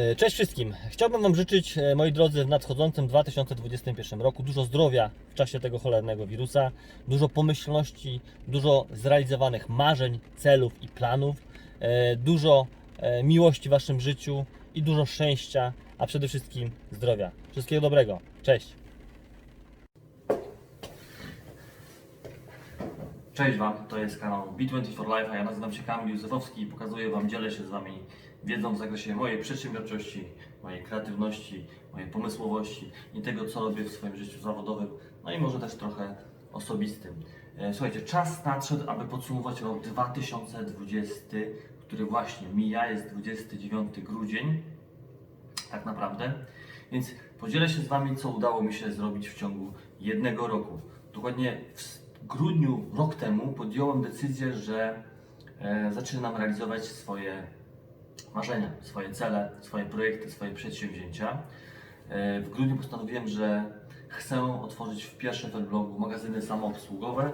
E, Cześć wszystkim. Chciałbym Wam życzyć, e, moi drodzy, w nadchodzącym 2021 roku dużo zdrowia w czasie tego cholernego wirusa, dużo pomyślności, dużo zrealizowanych marzeń, celów i planów, e, dużo miłości w Waszym życiu i dużo szczęścia, a przede wszystkim zdrowia. Wszystkiego dobrego. Cześć. Cześć Wam, to jest kanał B24Life, a ja nazywam się Kamil Józefowski i pokazuję Wam, dzielę się z Wami wiedzą w zakresie mojej przedsiębiorczości, mojej kreatywności, mojej pomysłowości i tego, co robię w swoim życiu zawodowym, no i może też trochę osobistym. E, Słuchajcie, czas nadszedł, aby podsumować rok 2020, który właśnie mija, jest 29 grudzień, tak naprawdę. Więc podzielę się z Wami, co udało mi się zrobić w ciągu jednego roku. Dokładnie w grudniu rok temu podjąłem decyzję, że e, zaczynam realizować swoje marzenia, swoje cele, swoje projekty, swoje przedsięwzięcia. E, W grudniu postanowiłem, że chcę otworzyć w pierwszym blogu magazyny samoobsługowe.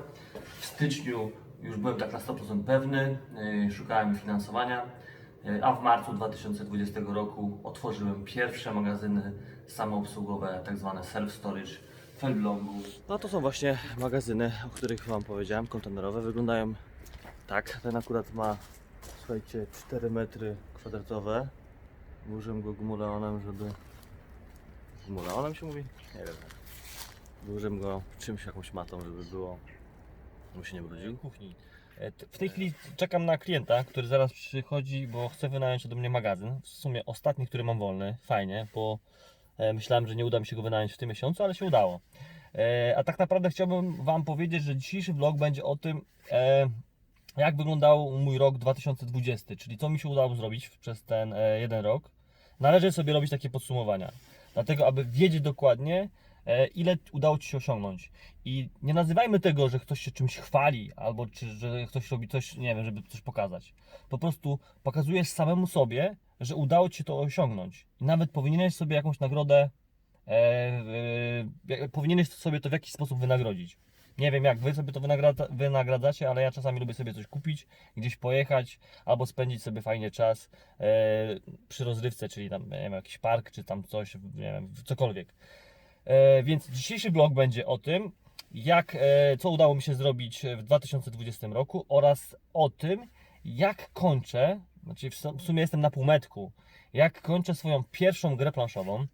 W styczniu już byłem tak na 100% pewny, e, szukałem finansowania, a w marcu 2020 roku otworzyłem pierwsze magazyny samoobsługowe, tak zwane self-storage No to są właśnie magazyny, o których Wam powiedziałem, kontenerowe. Wyglądają tak. Ten akurat ma słuchajcie, 4 metry kwadratowe. Burzyłem go gumuleonem, żeby... Gumuleonem się mówi? Nie wiem. Burzyłem go czymś, jakąś matą, żeby było... Mu się nie brudził kuchni. E, W tej chwili czekam na klienta, który zaraz przychodzi, bo chce wynająć ode mnie magazyn. W sumie ostatni, który mam wolny. Fajnie, bo myślałem, że nie uda mi się go wynająć w tym miesiącu, ale się udało. E, A tak naprawdę chciałbym Wam powiedzieć, że dzisiejszy vlog będzie o tym, e, jak wyglądał mój rok 2020, czyli co mi się udało zrobić przez ten e, jeden rok. Należy sobie robić takie podsumowania, dlatego aby wiedzieć dokładnie, e, ile udało Ci się osiągnąć. I nie nazywajmy tego, że ktoś się czymś chwali, albo czy, że ktoś robi coś, nie wiem, żeby coś pokazać. Po prostu pokazujesz samemu sobie, że udało Ci się to osiągnąć. I nawet powinieneś sobie jakąś nagrodę, e, e, powinieneś sobie to w jakiś sposób wynagrodzić. Nie wiem jak wy sobie to wynagradza, wynagradzacie, ale ja czasami lubię sobie coś kupić, gdzieś pojechać, albo spędzić sobie fajnie czas e, przy rozrywce, czyli tam nie wiem, jakiś park, czy tam coś, nie wiem, cokolwiek. E, więc dzisiejszy vlog będzie o tym, jak, e, co udało mi się zrobić w 2020 roku oraz o tym, jak kończę, znaczy w su- w sumie jestem na półmetku, jak kończę swoją pierwszą grę planszową,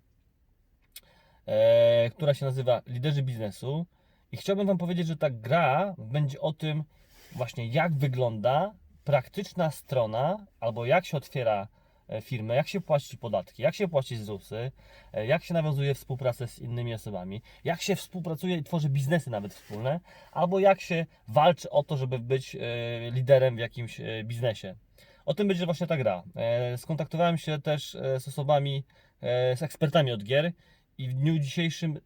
e, która się nazywa Liderzy Biznesu. I chciałbym Wam powiedzieć, że ta gra będzie o tym właśnie jak wygląda praktyczna strona, albo jak się otwiera firmę, jak się płaci podatki, jak się płaci ZUSy, e, jak się nawiązuje współpracę z innymi osobami, jak się współpracuje i tworzy biznesy nawet wspólne, albo jak się walczy o to, żeby być e, liderem w jakimś e, biznesie. O tym będzie właśnie ta gra. E, Skontaktowałem się też e, z osobami, e, z ekspertami od gier i w dniu dzisiejszym e,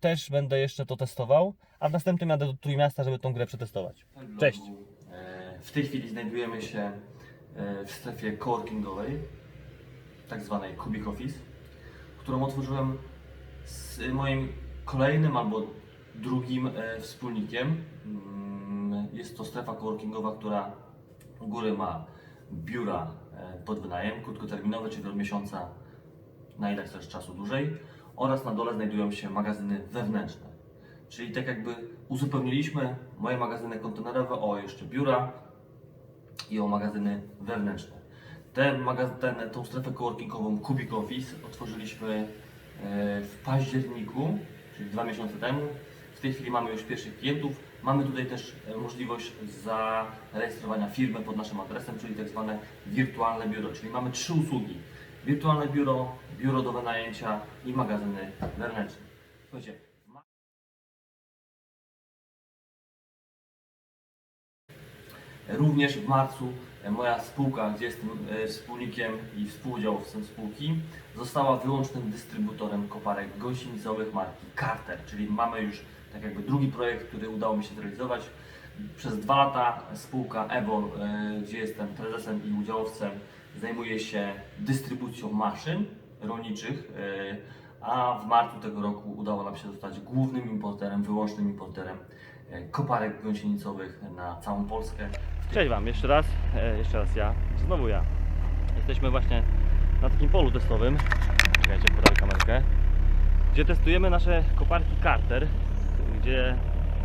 też będę jeszcze to testował, a w następnym jadę do Trójmiasta, żeby tą grę przetestować. Cześć! E, W tej chwili znajdujemy się e, w strefie coworkingowej, tak zwanej Cubic Office, którą otworzyłem z moim kolejnym albo drugim e, wspólnikiem. Mm, Jest to strefa coworkingowa, która u góry ma biura e, pod wynajem krótkoterminowe, czyli od miesiąca na ile chcesz czasu dłużej oraz na dole znajdują się magazyny wewnętrzne. Czyli tak jakby uzupełniliśmy moje magazyny kontenerowe o jeszcze biura i o magazyny wewnętrzne. Ten magaz- ten, tą strefę coworkingową Cubic Office otworzyliśmy e, w październiku, czyli dwa miesiące temu. W tej chwili mamy już pierwszych klientów. Mamy tutaj też e, możliwość zarejestrowania firmy pod naszym adresem, czyli tak zwane wirtualne biuro. Czyli mamy trzy usługi. Wirtualne biuro, biuro do wynajęcia i magazyny wewnętrzne. Słuchajcie, Również w marcu e, moja spółka, gdzie jestem e, wspólnikiem i współudziałowcem spółki, została wyłącznym dystrybutorem koparek gąsienicowych marki Carter, czyli mamy już tak jakby drugi projekt, który udało mi się zrealizować. Przez dwa lata spółka Evo, e, gdzie jestem prezesem i udziałowcem, zajmuje się dystrybucją maszyn rolniczych, a w marcu tego roku udało nam się zostać głównym importerem, wyłącznym importerem koparek gąsienicowych na całą Polskę. Cześć Wam, jeszcze raz, e, jeszcze raz ja, znowu ja. Jesteśmy właśnie na takim polu testowym. Czekajcie, podam kamerkę. Gdzie testujemy nasze koparki Carter, gdzie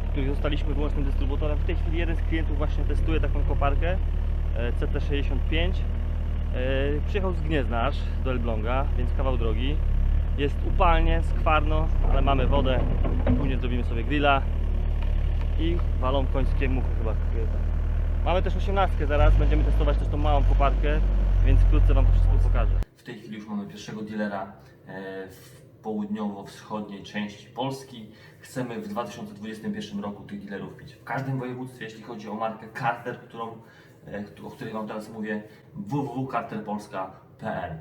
których zostaliśmy wyłącznym dystrybutorem. W tej chwili jeden z klientów właśnie testuje taką koparkę e, CT65. E, Przyjechał z Gniezna aż do Elbląga, więc kawał drogi. Jest upalnie, skwarno, ale mamy wodę. Później zrobimy sobie grilla i walą końskie muchy chyba. Mamy też 18 zaraz, będziemy testować też tą małą koparkę, więc wkrótce Wam to wszystko pokażę. W tej chwili już mamy pierwszego dealera e, w południowo-wschodniej części Polski. Chcemy w 2021 roku tych dealerów mieć w każdym województwie, jeśli chodzi o markę Carter, którą, e, o której Wam teraz mówię, www.carterpolska.pl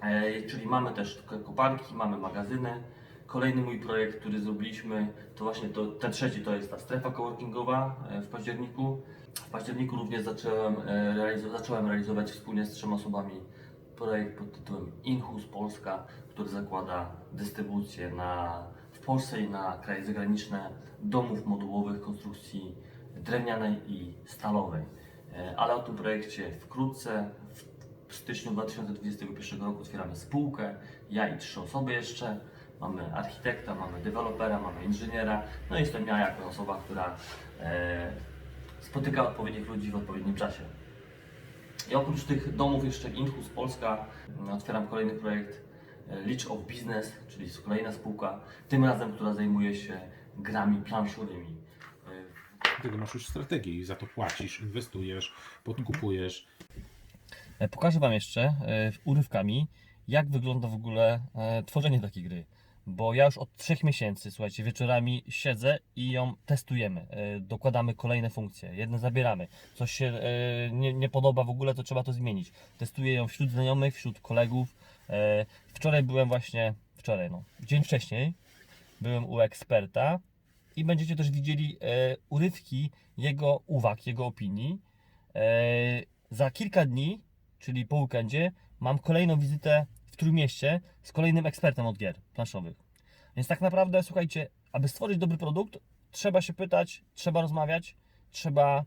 E, Czyli mamy też koparki, mamy magazyny. Kolejny mój projekt, który zrobiliśmy, to właśnie to, ten trzeci to jest ta strefa coworkingowa w październiku. W październiku również zacząłem, e, realizo- zacząłem realizować wspólnie z trzema osobami projekt pod tytułem Inhus Polska, który zakłada dystrybucję na, w Polsce i na kraje zagraniczne domów modułowych konstrukcji drewnianej i stalowej. E, Ale o tym projekcie wkrótce. W w styczniu 2021 roku otwieramy spółkę, ja i trzy osoby jeszcze. Mamy architekta, mamy dewelopera, mamy inżyniera, no i jestem ja jako osoba, która e, spotyka odpowiednich ludzi w odpowiednim czasie. I oprócz tych domów jeszcze Inhus Polska otwieram kolejny projekt e, Leech of Business, czyli jest kolejna spółka, tym razem, która zajmuje się grami planszowymi. E, Tego masz już strategię i za to płacisz, inwestujesz, podkupujesz. E, Pokażę Wam jeszcze urywkami, jak wygląda w ogóle tworzenie takiej gry. Bo ja już od trzech miesięcy, słuchajcie, wieczorami siedzę i ją testujemy. E, Dokładamy kolejne funkcje, jedne zabieramy. Coś się e, nie, nie podoba w ogóle, to trzeba to zmienić. Testuję ją wśród znajomych, wśród kolegów. E, Wczoraj byłem właśnie, wczoraj no, dzień wcześniej, byłem u eksperta i będziecie też widzieli urywki jego uwag, jego opinii. Za kilka dni, czyli po weekendzie, mam kolejną wizytę w Trójmieście z kolejnym ekspertem od gier planszowych. Więc tak naprawdę, słuchajcie, aby stworzyć dobry produkt, trzeba się pytać, trzeba rozmawiać, trzeba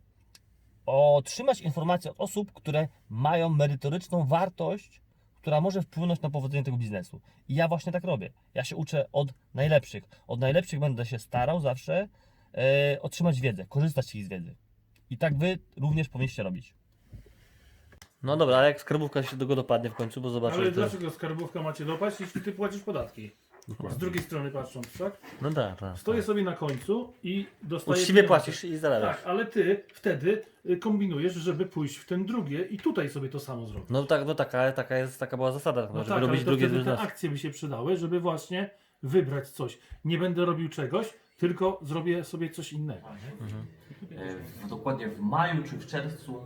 otrzymać informacje od osób, które mają merytoryczną wartość, która może wpłynąć na powodzenie tego biznesu. I ja właśnie tak robię. Ja się uczę od najlepszych. Od najlepszych będę się starał zawsze e, otrzymać wiedzę, korzystać z ich wiedzy. I tak wy również powinniście robić. No dobra, ale jak skarbówka się do tego dopadnie w końcu, bo zobaczę. Ale dlaczego skarbówka macie dopaść, jeśli ty płacisz podatki? Z drugiej strony patrząc, tak? No tak, tak. Stoję sobie na końcu i dostaję. Uczciwie pieniądze. płacisz i zarabiasz. Tak, ale ty wtedy y, kombinujesz, żeby pójść w ten drugie i tutaj sobie to samo zrobić. No tak, no taka, taka, jest, taka była zasada, No żeby tak, ale robić to drugie wtedy te akcje by się przydały, żeby właśnie wybrać coś. Nie będę robił czegoś, tylko zrobię sobie coś innego. nie? E, w, dokładnie w maju czy w czerwcu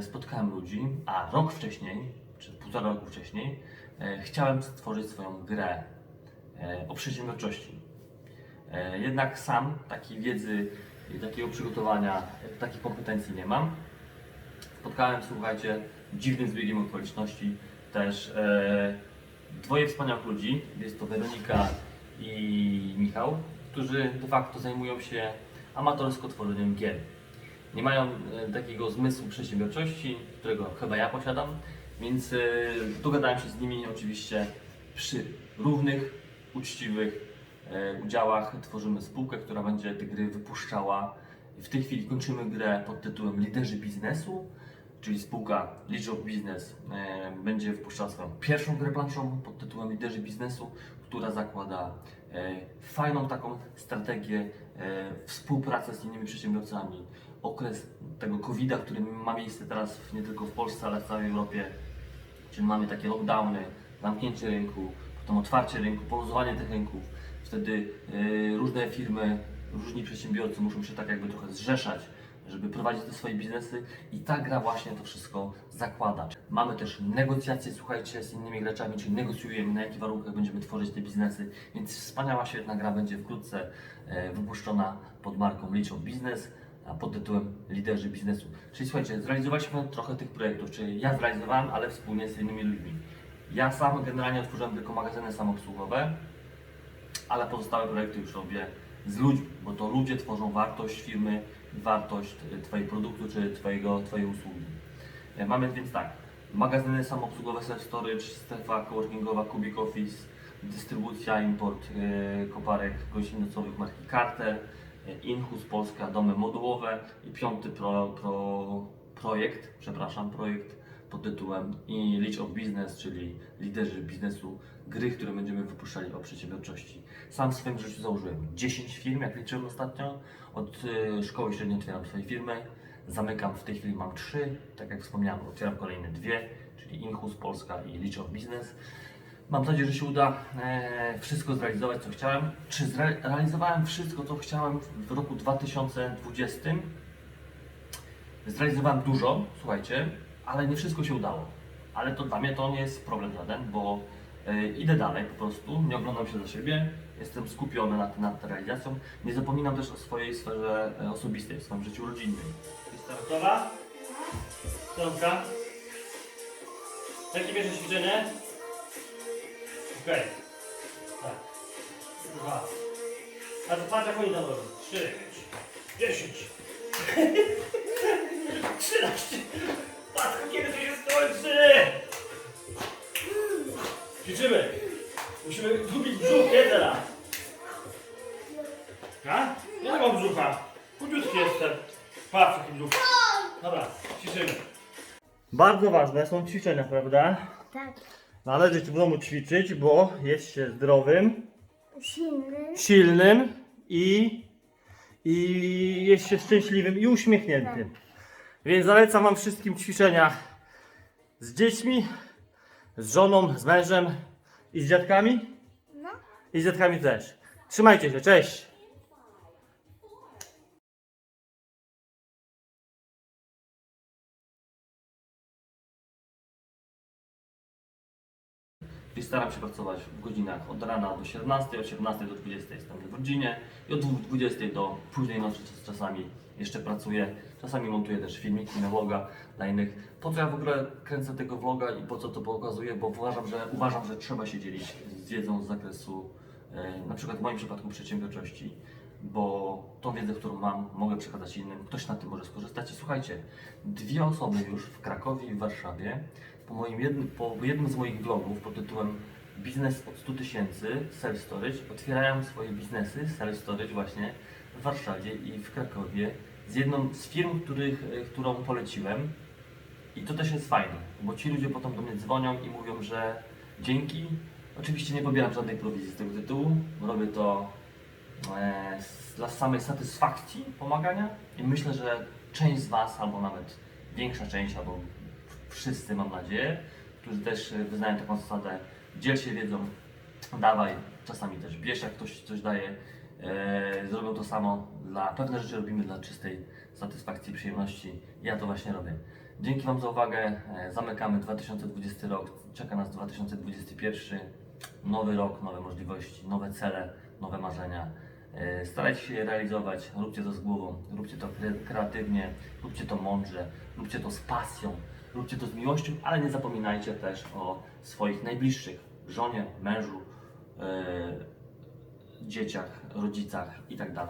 spotkałem ludzi, a rok wcześniej, czy półtora roku wcześniej, e, chciałem stworzyć swoją grę e, o przedsiębiorczości. E, jednak sam takiej wiedzy takiego przygotowania, e, takich kompetencji nie mam. Spotkałem, słuchajcie, dziwnym zbiegiem okoliczności też e, dwoje wspaniałych ludzi. Jest to Weronika i Michał, którzy de facto zajmują się amatorsko tworzeniem gier. Nie mają e, takiego zmysłu przedsiębiorczości, którego chyba ja posiadam, więc e, dogadałem się z nimi oczywiście przy równych, uczciwych e, udziałach. Tworzymy spółkę, która będzie te gry wypuszczała. W tej chwili kończymy grę pod tytułem Liderzy Biznesu, czyli spółka League of Business będzie wypuszczała swoją pierwszą grę planszową pod tytułem Liderzy Biznesu, która zakłada fajną taką strategię współpracy z innymi przedsiębiorcami. Okres tego COVID-a, który ma miejsce teraz nie tylko w Polsce, ale w całej Europie, czyli mamy takie lockdowny, zamknięcie rynku, potem otwarcie rynku, poluzowanie tych rynków. Wtedy e, różne firmy, różni przedsiębiorcy muszą się tak jakby trochę zrzeszać, żeby prowadzić te swoje biznesy i ta gra właśnie to wszystko zakłada. Mamy też negocjacje, słuchajcie, z innymi graczami, czyli negocjujemy na jakich warunkach będziemy tworzyć te biznesy, więc wspaniała, świetna gra będzie wkrótce e, wypuszczona pod marką Business, a pod tytułem Liderzy Biznesu. Czyli słuchajcie, zrealizowaliśmy trochę tych projektów, czyli ja zrealizowałem, ale wspólnie z innymi ludźmi. Ja sam generalnie otworzyłem tylko magazyny samoobsługowe, ale pozostałe projekty już robię z ludźmi, bo to ludzie tworzą wartość firmy, wartość e, Twojego produktu czy Twojego, Twojej usługi. E, Mamy więc tak, magazyny samoobsługowe self-storage, strefa coworkingowa Kubik Office, dystrybucja, import e, koparek godzin nocowych marki Carter, Inhus Polska, domy modułowe i piąty pro, pro, projekt, przepraszam, projekt pod tytułem i Leech of Business, czyli liderzy biznesu, gry, które będziemy wypuszczali o przedsiębiorczości. Sam w swoim życiu założyłem 10 firm, jak liczyłem ostatnio. Od y, szkoły średniej otwieram swoje firmy. Zamykam, w tej chwili mam 3. Tak jak wspomniałem, otwieram kolejne dwie, czyli Inhus Polska i Leech of Business. Mam nadzieję, że się uda e, wszystko zrealizować, co chciałem. Czy zrealizowałem wszystko, co chciałem w roku 2020? Zrealizowałem dużo, słuchajcie, ale nie wszystko się udało. Ale to dla mnie to nie jest problem żaden, bo e, idę dalej po prostu, nie oglądam się za siebie, jestem skupiony nad, nad realizacją. Nie zapominam też o swojej sferze e, osobistej, w swoim życiu rodzinnym. Jesteś gotowa? Jakie pierwsze ćwiczenie? Okej. Tak. Dwa. A to patrz jak oni tam robią. Trzy. Dziesięć. Trzynaście. Patrz kiedy to się skończy. Ćwiczymy. Musimy zgubić brzuch, nie teraz. A? Ja mam brzucha. Chudziutki jestem. Patrz jaki brzuch. Dobra, ćwiczymy. Bardzo ważne są ćwiczenia, prawda? Tak, Należy w domu ćwiczyć, bo jest się zdrowym, silny. silnym i, i jest się szczęśliwym i uśmiechniętym. Więc zalecam Wam wszystkim ćwiczenia z dziećmi, z żoną, z mężem i z dziadkami. No. I z dziadkami też. Trzymajcie się, cześć! Staram się pracować w godzinach od rana do 17, od 17 do 20 jestem w rodzinie i od 20 do późnej nocy czas- czasami jeszcze pracuję. Czasami montuję też filmiki na vloga dla innych. Po co ja w ogóle kręcę tego vloga i po co to pokazuję? Bo uważam, że, uważam, że trzeba się dzielić z wiedzą z zakresu e, na przykład w moim przypadku przedsiębiorczości, bo tą wiedzę, którą mam, mogę przekazać innym. Ktoś na tym może skorzystać. I słuchajcie, dwie osoby już w Krakowie i w Warszawie po, moim jednym, po jednym z moich vlogów pod tytułem Biznes od 100 tysięcy self-storage otwierają swoje biznesy self-storage właśnie w Warszawie i w Krakowie z jedną z firm, których, e, którą poleciłem. I to też jest fajne, bo ci ludzie potem do mnie dzwonią i mówią, że dzięki. Oczywiście nie pobieram żadnej prowizji z tego tytułu. Robię to e, dla samej satysfakcji pomagania i myślę, że część z Was, albo nawet większa część, albo wszyscy mam nadzieję, którzy też e, wyznają taką zasadę, dziel się wiedzą, dawaj, czasami też bierz, jak ktoś coś daje, e, zrobią to samo, dla, pewne rzeczy robimy dla czystej satysfakcji, przyjemności, ja to właśnie robię. Dzięki Wam za uwagę, e, zamykamy 2020 rok, czeka nas 2021, nowy rok, nowe możliwości, nowe cele, nowe marzenia. E, Starajcie się je realizować, róbcie to z głową, róbcie to kre- kreatywnie, róbcie to mądrze, róbcie to z pasją, róbcie to z miłością, ale nie zapominajcie też o swoich najbliższych, żonie, mężu, e, dzieciach, rodzicach i tak.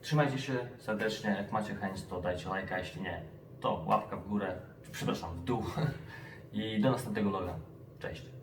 Trzymajcie się serdecznie, jak macie chęć to dajcie lajka, jeśli nie to łapka w górę, przepraszam, w dół i do następnego vloga. Cześć!